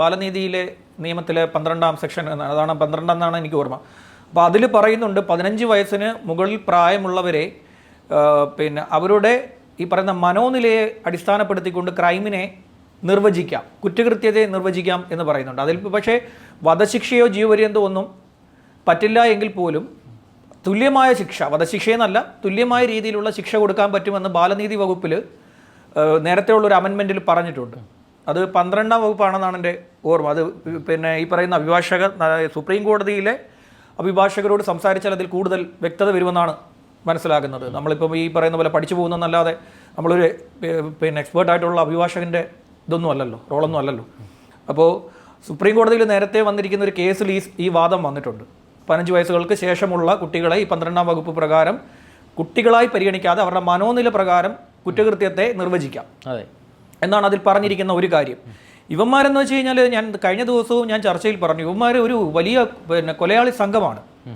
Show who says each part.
Speaker 1: ബാലനീതിയിലെ നിയമത്തിലെ പന്ത്രണ്ടാം സെക്ഷൻ എന്നാണ് അതാണ് പന്ത്രണ്ടെന്നാണ് എനിക്ക് ഓർമ്മ. അപ്പോൾ അതിൽ പറയുന്നുണ്ട് പതിനഞ്ച് വയസ്സിന് മുകളിൽ പ്രായമുള്ളവരെ പിന്നെ അവരുടെ ഈ പറയുന്ന മനോനിലയെ അടിസ്ഥാനപ്പെടുത്തിക്കൊണ്ട് ക്രൈമിനെ നിർവചിക്കാം കുറ്റകൃത്യത്തെ നിർവചിക്കാം എന്ന് പറയുന്നുണ്ട്. അതിൽ പക്ഷേ വധശിക്ഷയോ ജീവപര്യന്തോ ഒന്നും പറ്റില്ല എങ്കിൽ പോലും തുല്യമായ ശിക്ഷ വധശിക്ഷയെന്നല്ല തുല്യമായ രീതിയിലുള്ള ശിക്ഷ കൊടുക്കാൻ പറ്റുമെന്ന് ബാലനീതി വകുപ്പിൽ നേരത്തെ ഉള്ളൊരു അമെൻമെന്റിൽ പറഞ്ഞിട്ടുണ്ട്. അത് പന്ത്രണ്ടാം വകുപ്പാണെന്നാണ് എന്റെ ഓർമ്മ. അത് പിന്നെ ഈ പറയുന്ന അഭിഭാഷകർ സുപ്രീം കോടതിയിലെ അഭിഭാഷകരോട് സംസാരിച്ചാൽ അതിൽ കൂടുതൽ വ്യക്തത വരുമെന്നാണ് മനസ്സിലാക്കുന്നത് നമ്മളിപ്പം ഈ പറയുന്ന പോലെ പഠിച്ചു പോകുന്നതല്ലാതെ നമ്മളൊരു പിന്നെ എക്സ്പേർട്ട് ആയിട്ടുള്ള അഭിഭാഷകന്റെ ഇതൊന്നും അല്ലല്ലോ റോളൊന്നും അല്ലല്ലോ. അപ്പോൾ സുപ്രീം കോടതിയിൽ നേരത്തെ വന്നിരിക്കുന്ന ഒരു കേസിൽ ഈ ഈ വാദം വന്നിട്ടുണ്ട്. പതിനഞ്ച് വയസ്സുകൾക്ക് ശേഷമുള്ള കുട്ടികളെ ഈ പന്ത്രണ്ടാം വകുപ്പ് പ്രകാരം കുട്ടികളായി പരിഗണിക്കാതെ അവരുടെ മനോനില പ്രകാരം കുറ്റകൃത്യത്തെ നിർവചിക്കാം.
Speaker 2: അതെ.
Speaker 1: എന്നാണ് അതിൽ പറഞ്ഞിരിക്കുന്ന ഒരു കാര്യം. ഇവന്മാരെന്ന് വെച്ച് കഴിഞ്ഞാൽ ഞാൻ കഴിഞ്ഞ ദിവസവും ഞാൻ ചർച്ചയിൽ പറഞ്ഞു ഇവന്മാർ ഒരു വലിയ പിന്നെ കൊലയാളി സംഘമാണ്.